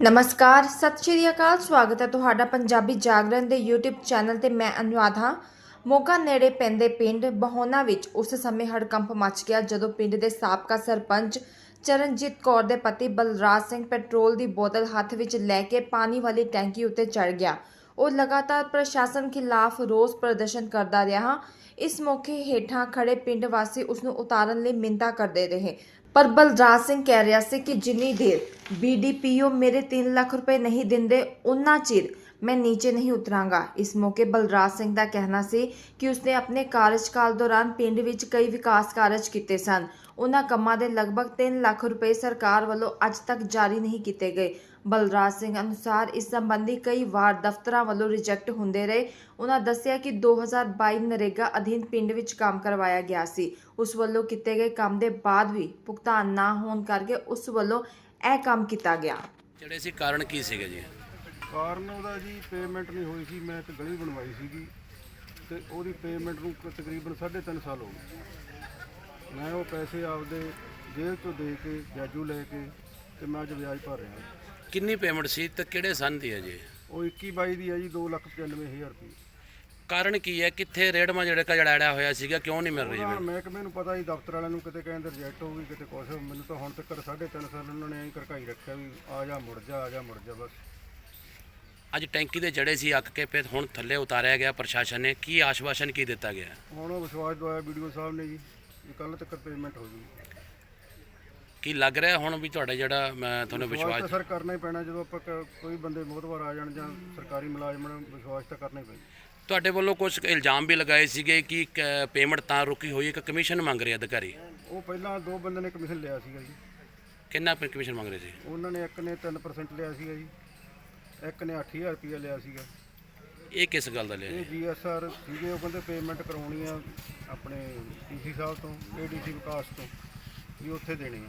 ਨਮਸਕਾਰ, ਸਤਿ ਸ਼੍ਰੀ ਅਕਾਲ, ਸਵਾਗਤ ਹੈ ਤੁਹਾਡਾ ਪੰਜਾਬੀ ਜਾਗਰਣ ਦੇ YouTube ਚੈਨਲ ਤੇ ਮੈਂ ਅਨੁਵਾਦ ਹਾਂ ਮੋਗਾ ਨੇੜੇ ਪੈਂਦੇ ਪਿੰਡ ਬਹੋਨਾ ਵਿੱਚ ਉਸ ਸਮੇਂ ਹੜਕੰਪ ਮਚ ਗਿਆ ਜਦੋਂ ਪਿੰਡ ਦੇ ਸਾਬਕਾ ਸਰਪੰਚ ਚਰਨਜੀਤ ਕੌਰ ਦੇ ਪਤੀ ਬਲਰਾਜ ਸਿੰਘ ਪੈਟਰੋਲ ਦੀ ਬੋਤਲ ਹੱਥ ਵਿੱਚ ਲੈ ਕੇ ਪਾਣੀ ਵਾਲੀ ਟੈਂਕੀ ਉੱਤੇ ਚੜ ਗਿਆ। ਉਹ ਲਗਾਤਾਰ ਪ੍ਰਸ਼ਾਸਨ ਖਿਲਾਫ ਰੋਸ ਪ੍ਰਦਰਸ਼ਨ ਕਰਦਾ ਰਿਹਾ। ਇਸ ਮੌਕੇ ਹੇਠਾਂ ਖੜੇ ਪਿੰਡ ਵਾਸੀ ਉਸ ਨੂੰ ਉਤਾਰਨ ਲਈ ਮਿੰਤਾ ਕਰਦੇ ਰਹੇ। ਪਰ ਬਲਰਾਜ ਸਿੰਘ ਕਹਿ ਰਿਹਾ ਸੀ ਕਿ ਜਿੰਨੀ ਦੇਰ ਬੀਡੀਪੀਓ ਮੇਰੇ 3 ਲੱਖ ਰੁਪਏ ਨਹੀਂ ਦਿੰਦੇ, ਉਨਾ ਚਿਰ ਮੈਂ ਨੀਚੇ ਨਹੀਂ ਉਤਰਾਂਗਾ। ਇਸ ਮੌਕੇ ਬਲਰਾਜ ਸਿੰਘ ਦਾ ਕਹਿਣਾ ਸੀ ਕਿ ਉਸਨੇ ਆਪਣੇ ਕਾਰਜਕਾਲ ਦੌਰਾਨ ਪਿੰਡ ਵਿੱਚ ਕਈ ਵਿਕਾਸ ਕਾਰਜ ਕੀਤੇ ਸਨ। ਉਹਨਾਂ ਕੰਮਾਂ ਦੇ ਲਗਭਗ 3 ਲੱਖ ਰੁਪਏ ਸਰਕਾਰ ਵੱਲੋਂ ਅੱਜ ਤੱਕ ਜਾਰੀ ਨਹੀਂ ਕੀਤੇ ਗਏ। ਬਲਰਾਜ ਸਿੰਘ ਅਨੁਸਾਰ ਇਸ ਸੰਬੰਧੀ ਕਈ ਵਾਰ ਦਫ਼ਤਰਾਂ ਵੱਲੋਂ ਰਿਜੈਕਟ ਹੁੰਦੇ ਰਹੇ। ਉਹਨਾਂ ਦੱਸਿਆ ਕਿ 2022 ਨਰੇਗਾ ਅਧੀਨ ਪਿੰਡ ਵਿੱਚ ਕੰਮ ਕਰਵਾਇਆ ਗਿਆ ਸੀ। ਉਸ ਵੱਲੋਂ ਕੀਤੇ ਗਏ ਕੰਮ ਦੇ ਬਾਅਦ ਵੀ ਭੁਗਤਾਨ ਨਾ ਹੋਣ ਕਰਕੇ ਉਸ ਵੱਲੋਂ ਇਹ ਕੰਮ ਕੀਤਾ ਗਿਆ। ਜਿਹੜੇ ਸੀ ਕਾਰਨ ਕੀ ਸੀਗੇ ਜੀ? ਕਾਰਨ ਉਹਦਾ ਜੀ ਪੇਮੈਂਟ ਨਹੀਂ ਹੋਈ ਸੀ ਮੈਂ ਇੱਕ ਗਲੀ ਬਣਵਾਈ ਸੀਗੀ ਤੇ ਉਹਦੀ ਪੇਮੈਂਟ ਨੂੰ ਕ- ਤਕਰੀਬਨ 3.5 ਸਾਲ ਹੋ ਗਏ। ਮੈਂ ਉਹ ਪੈਸੇ ਆਪਦੇ ਜੇਬ ਤੋਂ ਦੇ ਕੇ ਵਿਆਜੂ ਲੈ ਕੇ ਤੇ ਮੈਂ ਅੱਜ ਵਿਆਜ ਭਰ ਰਿਹਾ। ਕਿੰਨੀ ਪੇਮੈਂਟ ਸੀ ਤੇ ਕਿਹੜੇ ਸੰਨ ਦੀ ਹੈ ਜੀ? ਉਹ 21 22 ਦੀ ਹੈ ਜੀ 2,95,000 ਰੁਪਏ। ਕਾਰਨ ਕੀ ਹੈ? ਕਿੱਥੇ ਰੇੜਮਾ ਜਿਹੜੇ ਕਾ ਜੜਾੜਿਆ ਹੋਇਆ ਸੀਗਾ ਕਿਉਂ ਨਹੀਂ ਮਿਲ ਰਹੀ ਜੀ ਮਹਿਕਮੇ ਨੂੰ ਪਤਾ ਹੀ ਦਫ਼ਤਰ ਵਾਲਿਆਂ ਨੂੰ ਕਿਤੇ ਕਹਿੰਦੇ ਰਿਜੈਕਟ ਹੋ ਗਈ ਕਿਤੇ ਕੁਛ। ਮੈਨੂੰ ਤਾਂ ਹੁਣ ਤੱਕ 3.5 ਸਾਲ ਉਹਨਾਂ ਨੇ ਐਂ ਕਰਕਾਈ ਰੱਖਿਆ ਵੀ ਆ ਜਾ ਮੁੜ ਜਾ ਆ ਜਾ ਮੁੜ ਜਾ ਬਸ। ਅੱਜ ਟੈਂਕੀ ਦੇ ਜੜੇ ਸੀ ਅੱਕ ਕੇ ਫਿਰ ਹੁਣ ਥੱਲੇ ਉਤਾਰਿਆ ਗਿਆ ਪ੍ਰਸ਼ਾਸਨ ਨੇ। ਕੀ ਆਸ਼ਵਾਸਨ ਕੀ ਦਿੱਤਾ ਗਿਆ? ਹੁਣ ਉਹ ਵਿਸ਼ਵਾਸ ਦਵਾਇਆ ਵੀਡੀਓ ਸਾਹਿਬ ਨੇ ਜੀ ਕੱਲ ਤੱਕ ਪੇਮੈਂਟ ਹੋ ਜੂਗੀ ਕੀ ਲੱਗ ਰਿਹਾ ਹੁਣ ਵੀ ਤੁਹਾਡਾ ਜਿਹੜਾ ਮੈਂ ਤੁਹਾਨੂੰ ਵਿਸ਼ਵਾਸ ਤਾਂ ਵਿਸ਼ਵਾਸ ਸਰ ਕਰਨਾ ਹੀ ਪੈਣਾ ਜਦੋਂ ਆਪਾਂ ਕ- ਕੋਈ ਬੰਦੇ ਮੋਹਤਵਾਰ ਆ ਜਾਣ ਜਾਂ ਸਰਕਾਰੀ ਮੁਲਾਜ਼ਮ ਨੂੰ ਵਿਸ਼ਵਾਸ ਤਾਂ ਕਰਨਾ ਹੀ ਪੈਣਾ। ਤੁਹਾਡੇ ਵੱਲੋਂ ਕੁਝ ਇਲਜ਼ਾਮ ਵੀ ਲਗਾਏ ਸੀਗੇ ਕਿ ਪੇਮੈਂਟ ਤਾਂ ਰੁਕੀ ਹੋਈ ਹੈ ਕਿ ਕਮਿਸ਼ਨ ਮੰਗ ਰਹੇ ਅਧਿਕਾਰੀ? ਉਹ ਪਹਿਲਾਂ ਦੋ ਬੰਦੇ ਨੇ ਕਮਿਸ਼ਨ ਲਿਆ ਸੀਗਾ ਜੀ। ਕਿੰਨਾ ਕਮਿਸ਼ਨ ਮੰਗ ਰਹੇ ਸੀ? ਉਹਨਾਂ ਨੇ ਇੱਕ ਨੇ 3% ਲਿਆ ਸੀਗਾ ਜੀ। ਇੱਕ ਨੇ 8000 ਰੁਪਏ ਲਿਆ ਸੀਗਾ। ਇਹ ਕਿਸ ਗੱਲ ਦਾ ਲਿਆ ਇਹ ਜੀ? ਜੀਐਸਆਰ ਸੀਗੇ ਉਹ ਕਹਿੰਦੇ ਪੇਮੈਂਟ ਕਰਾਉਣੀ ਆ ਆਪਣੇ ਡੀਸੀ ਸਾਹਿਬ ਤੋਂ ਏਡੀਸੀ ਵਿਕਾਸ ਤੋਂ ਵੀ ਉੱਥੇ ਦੇਣੀ ਆ।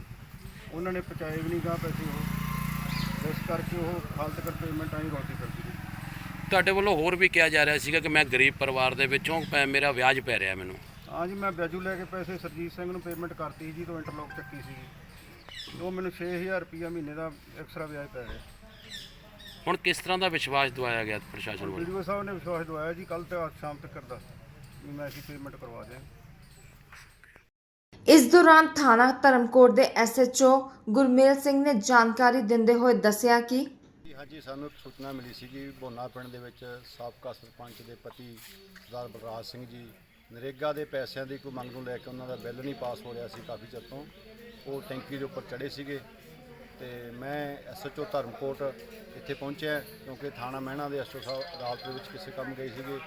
ਉਹਨਾਂ ਨੇ ਪਹੁੰਚਾਏ ਵੀ ਨਹੀਂ ਗਾ ਪੈਸੇ ਉਹ। ਇਸ ਕਰਕੇ ਉਹ ਹਾਲ ਤੱਕ ਪੇਮੈਂਟ ਆਈ ਰੋਟੀ ਕਰਦੀ ਤੁਹਾਡੇ ਵੱਲੋਂ ਹੋਰ ਵੀ ਕਿਹਾ ਜਾ ਰਿਹਾ ਸੀਗਾ ਕਿ ਮੈਂ ਗਰੀਬ ਪਰਿਵਾਰ ਦੇ ਵਿੱਚੋਂ ਪੈ- ਮੇਰਾ ਵਿਆਜ ਪੈ ਰਿਹਾ ਮੈਨੂੰ। ਹਾਂ ਜੀ ਮੈਂ ਵਿਆਜੂ ਲੈ ਕੇ ਪੈਸੇ ਸਰਜੀਤ ਸਿੰਘ ਨੂੰ ਪੇਮੈਂਟ ਕਰਤੀ ਜੀ ਤੋਂ ਇੰਟਰਲੌਕ ਚੱਕੀ ਸੀ ਉਹ ਮੈਨੂੰ 6000 ਰੁਪਇਆ ਮਹੀਨੇ ਦਾ ਐਕਸਟਰਾ ਵਿਆਜ ਪੈ ਰਿਹਾ। ਹੁਣ ਕਿਸ ਤਰ੍ਹਾਂ ਦਾ ਵਿਸ਼ਵਾਸ ਦਵਾਇਆ ਗਿਆ ਪ੍ਰਸ਼ਾਸਨ ਵੱਲੋਂ? ਵੀਡੀਓ ਸਾਹਿਬ ਨੇ ਵਿਸ਼ਵਾਸ ਦਵਾਇਆ ਜੀ ਕੱਲ ਤੇ ਅੱਜ ਸ਼ਾਮ ਤੱਕ ਕਰਦਾ। ਵੀ ਮੈਂ ਅਸੀਂ ਪੇਮੈਂਟ ਕਰਵਾ ਦਿਆਂ ਇਸ ਦੌਰਾਨ ਥਾਣਾ ਧਰਮਕੋਟ ਦੇ ਐਸਐਚਓ ਗੁਰਮੇਲ ਸਿੰਘ ਨੇ ਜਾਣਕਾਰੀ ਦਿੰਦੇ ਹੋਏ ਦੱਸਿਆ ਕਿ ਜੀ ਹਾਂਜੀ ਸਾਨੂੰ ਇੱਕ ਸੂਚਨਾ ਮਿਲੀ ਸੀ ਕਿ ਬੋਨਾ ਪਿੰਡ ਦੇ ਵਿੱਚ ਸਾਬਕਾ ਸਰਪੰਚ ਦੇ ਪਤੀ ਸਰਦਾਰ ਬਲਰਾਜ ਸਿੰਘ ਜੀ ਨਰੇਗਾ ਦੇ ਪੈਸਿਆਂ ਦੀ ਕੋਈ ਮੰਗ ਨੂੰ ਲੈ ਕੇ ਉਹਨਾਂ ਦਾ ਬਿੱਲ ਨਹੀਂ ਪਾਸ ਹੋ ਰਿਹਾ ਸੀ ਕਾਫੀ ਚਿਰ ਤੋਂ। ਉਹ ਟੈਂਕੀ ਦੇ ਉੱਪਰ ਚੜੇ ਸੀਗੇ। ਤੇ ਮੈਂ ਐਸਐਚਓ ਧਰਮਕੋਟ ਇੱਥੇ ਪਹੁੰਚਿਆ ਕਿਉਂਕਿ ਥਾਣਾ ਮਹਿਣਾ ਦੇ ਐਸਓ ਸਾਹਿਬ ਅਦਾਲਤ ਦੇ ਵਿੱਚ ਕਿਸੇ ਕੰਮ ਗਏ ਸੀਗੇ।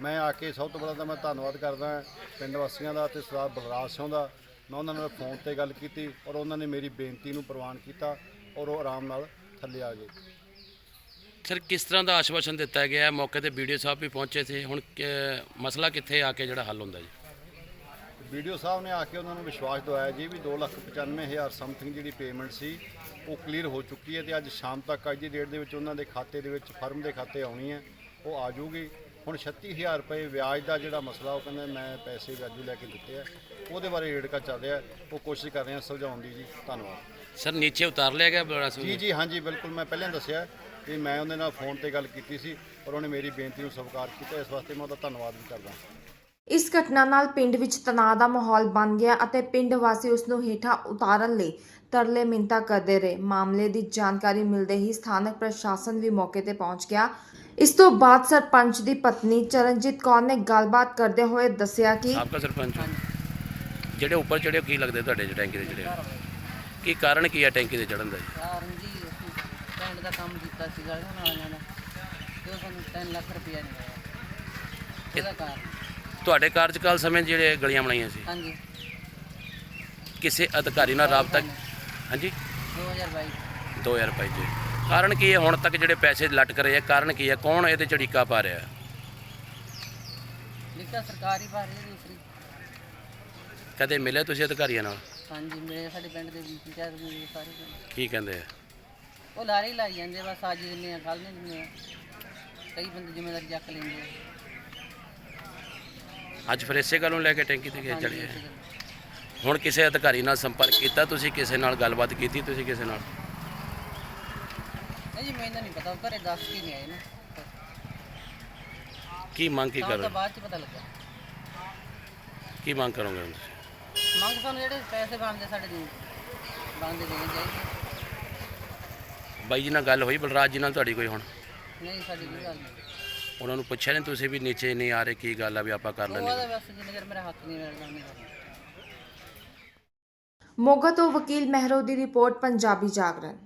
ਮੈਂ ਆ ਕੇ ਸਭ ਤੋਂ ਪਹਿਲਾਂ ਤਾਂ ਮੈਂ ਧੰਨਵਾਦ ਕਰਦਾ ਪਿੰਡ ਵਾਸੀਆਂ ਦਾ ਤੇ ਸਰਦਾਰ ਬਲਰਾਜ ਸਿੰਘ ਦਾ। ਮੈਂ ਉਹਨਾਂ ਨਾਲ ਫੋਨ ਤੇ ਗੱਲ ਕੀਤੀ ਔਰ ਉਹਨਾਂ ਨੇ ਮੇਰੀ ਬੇਨਤੀ ਨੂੰ ਪ੍ਰਵਾਨ ਕੀਤਾ ਔਰ ਉਹ ਆਰਾਮ ਨਾਲ ਥੱਲੇ ਆ ਗਏ। ਸਰ, ਕਿਸ ਤਰ੍ਹਾਂ ਦਾ ਆਸ਼ਵਾਸਨ ਦਿੱਤਾ ਗਿਆ? ਹੈ? ਮੌਕੇ ਤੇ ਵੀਡੀਓ ਸਾਹਿਬ ਵੀ ਪਹੁੰਚੇ ਸੀ ਹੁਣ ਕਿ- ਮਸਲਾ ਕਿੱਥੇ ਆ ਕੇ ਜਿਹੜਾ ਹੱਲ ਹੁੰਦਾ ਜੀ? ਵੀਡੀਓ ਸਾਹਿਬ ਨੇ ਆ ਕੇ ਉਹਨਾਂ ਨੂੰ ਵਿਸ਼ਵਾਸ ਦਿਵਾਇਆ ਜੀ ਵੀ 295000 ਸਮਥਿੰਗ ਜਿਹੜੀ ਪੇਮੈਂਟ ਸੀ ਉਹ ਕਲੀਅਰ ਹੋ ਚੁੱਕੀ ਹੈ ਤੇ ਅੱਜ ਸ਼ਾਮ ਤੱਕ ਅੱਜ ਦੀ ਡੇਟ ਦੇ ਵਿੱਚ ਉਹਨਾਂ ਦੇ ਖਾਤੇ ਦੇ ਵਿੱਚ ਫਰਮ ਦੇ ਖਾਤੇ ਆਉਣੀ ਹੈ ਉਹ ਆ ਜਾਊਗੀ। ਹੁਣ 36000 ਰੁਪਏ ਵਿਆਜ ਦਾ ਜਿਹੜਾ ਮਸਲਾ ਉਹ ਕਹਿੰਦੇ ਮੈਂ ਪੈਸੇ ਵਿਆਜੂ ਲੈ ਕੇ ਦਿੱਤੇ ਆ ਉਹਦੇ ਬਾਰੇ ਰੇੜਕਾ ਚੱਲ ਰਿਹਾ ਉਹ ਕੋਸ਼ਿਸ਼ ਕਰ ਰਹੇ ਹਾਂ ਸੁਲਝਾਉਣ ਦੀ ਜੀ ਧੰਨਵਾਦ। ਸਰ ਨੀਚੇ ਉਤਾਰ ਲਿਆ ਗਿਆ ਸਿੰਘ ਜੀ? ਜੀ ਹਾਂਜੀ ਬਿਲਕੁਲ ਮੈਂ ਪਹਿਲਾਂ ਦੱਸਿਆ ਕਿ ਮੈਂ ਉਹਦੇ ਨਾਲ ਫੋਨ ਤੇ ਗੱਲ ਕੀਤੀ ਸੀ ਔਰ ਉਹਨੇ ਮੇਰੀ ਬੇਨਤੀ ਨੂੰ ਸਵੀਕਾਰ ਕੀਤਾ ਇਸ ਵਾਸਤੇ ਮੈਂ ਉਹਦਾ ਧੰਨਵਾਦ ਵੀ ਕਰਦਾ। ਇਸ ਘਟਨਾ ਨਾਲ ਪਿੰਡ ਵਿੱਚ ਤਣਾਅ ਦਾ ਮਾਹੌਲ ਬਣ ਗਿਆ ਅਤੇ ਪਿੰਡ ਵਾਸੀ ਉਸ ਨੂੰ ਹੇਠਾਂ ਉਤਾਰਨ ਲਈ ਤਰਲੇ ਮਿੰਤਾ ਕਰਦੇ ਰਹੇ। ਮਾਮਲੇ ਦੀ ਜਾਣਕਾਰੀ ਮਿਲਦੇ ਹੀ ਸਥਾਨਕ ਪ੍ਰਸ਼ਾਸਨ ਵੀ ਮੌਕੇ ਤੇ ਪਹੁੰਚ ਗਿਆ। ਇਸ ਤੋਂ ਬਾਅਦ ਸਰਪੰਚ ਦੀ ਪਤਨੀ ਚਰਨਜੀਤ ਕੌਰ ਨੇ ਗੱਲਬਾਤ ਕਰਦੇ ਹੋਏ ਦੱਸਿਆ ਕਿ ਆਪਕਾ ਸਰਪੰਚ ਜਿਹੜੇ ਉੱਪਰ ਚੜੇ ਕੀ ਲੱਗਦੇ ਤੁਹਾਡੇ ਟੈਂਕੀ ਦੇ ਜਿਹੜੇ ਕੀ ਕਾਰਨ ਕੀ ਹੈ ਟੈਂਕੀ ਦੇ ਚੜਨ ਦਾ ਜੀ? ਕਾਰਨ ਜੀ ਪਿੰਡ ਦਾ ਕੰਮ ਕੀਤਾ ਸੀ ਗਲੀਆਂ ਨਾਲੀਆਂ ਦਾ ਤੇ ਉਹ ਸਾਨੂੰ 3 ਲੱਖ ਰੁਪਇਆ ਨਹੀਂ ਆਇਆ ਇਹਦਾ ਕਾਰਨ। ਤੁਹਾਡੇ ਕਾਰਜਕਾਲ ਸਮੇਂ ਜਿਹੜੇ ਗਲੀਆਂ ਬਣਾਈਆਂ ਸੀ? ਹਾਂਜੀ। ਕਿਸੇ ਅਧਿਕਾਰੀ ਨਾਲ ਰਾਬਤਾ ਹਾਂਜੀ। 2022 2025 ਚ ਕਾਰਨ ਕੀ ਹੈ? ਹੁਣ ਤੱਕ ਜਿਹੜੇ ਪੈਸੇ ਲਟਕ ਰਹੇ ਆ ਕਾਰਨ ਕੀ ਹੈ? ਕੌਣ ਇਹਦੇ ਢੀਕਾ ਪਾ ਰਿਹਾ? ਲਿਖਿਆ ਸਰਕਾਰੀ ਬਾਰੇ ਦੂਸਰੀ ਕਦੇ ਮਿਲੇ ਤੁਸੀਂ ਅਧਿਕਾਰੀਆਂ ਨਾਲ? ਹਾਂਜੀ ਮੇਰੇ ਸਾਡੇ ਪਿੰਡ ਦੇ ਵੀ ਪੰਚਾਇਤ ਵੀ ਸਾਰੇ ਪਿੰਡ। ਕੀ ਕਹਿੰਦੇ ਆ? ਉਹ ਲਾਰੇ ਹੀ ਲਾਈ ਜਾਂਦੇ ਬਸ ਅੱਜ ਦਿੰਦੇ ਆ ਕੱਲ ਨਹੀਂ ਦਿੰਦੇ ਆ। ਕਈ ਬੰਦੇ ਜ਼ਿੰਮੇਵਾਰੀ ਚੱਕ ਲੈਂਦੇ ਆ। ਅੱਜ ਫਿਰ ਇਸੇ ਗੱਲ ਲੈ ਕੇ ਟੈਂਕੀ ਤੇ ਗਏ ਚੜੇ। ਹੁਣ ਕਿਸੇ ਅਧਿਕਾਰੀ ਨਾਲ ਸੰਪਰਕ ਕੀਤਾ ਤੁਸੀਂ ਕਿਸੇ ਨਾਲ ਗੱਲਬਾਤ ਕੀਤੀ ਤੁਸੀਂ ਕਿਸੇ ਨਾਲ? ਨਹੀਂ ਜੀ ਮੈਨੂੰ ਨਹੀਂ ਪਤਾ ਉਹ ਘਰੇ ਦੱਸ ਕੇ ਨਹੀਂ ਆਏ ਨਾ। ਕੀ ਮੰਗ ਕੀ ਕਰ ਤਾਂ ਬਾਅਦ ਚ ਪਤਾ ਲੱਗਾ ਕੀ ਮੰਗ ਕਰੋਗੇ ਹੁਣ ਤੁਸੀਂ? ਮੰਗ ਸਾਨੂੰ ਜਿਹੜੇ ਪੈਸੇ ਬਣਦੇ ਸਾਡੇ ਜੀ ਬਣਦੇ ਦੇਣੇ ਚਾਹੀਦੇ। ਬਾਈ ਜੀ ਨਾਲ ਗੱਲ ਹੋਈ ਬਲਰਾਜ ਜੀ ਨਾਲ ਤੁਹਾਡੀ ਕੋਈ ਹੁਣ? ਨਹੀਂ ਸਾਡੀ ਕੋਈ ਗੱਲ ਨਹੀਂ। ਉਹਨਾਂ ਨੂੰ ਪੁੱਛਿਆ ਨਹੀਂ ਤੁਸੀਂ ਵੀ ਨੀਚੇ ਨਹੀਂ ਆ ਰਹੇ ਕੀ ਗੱਲ ਆ ਵੀ ਆਪਾਂ ਕਰ ਲੈਂਦੇ ਆਦਾ ਬਸ ਜਿੰਨੇ ਚਿਰ ਮੇਰਾ ਹੱਥ ਨਹੀਂ ਮਿਲਦਾ ਨਹੀਂ ਕਰਨਾ। ਮੋਗਾ ਤੋਂ ਵਕੀਲ ਮਹਿਰੋ ਦੀ ਰਿਪੋਰਟ ਪੰਜਾਬੀ ਜਾਗਰਣ।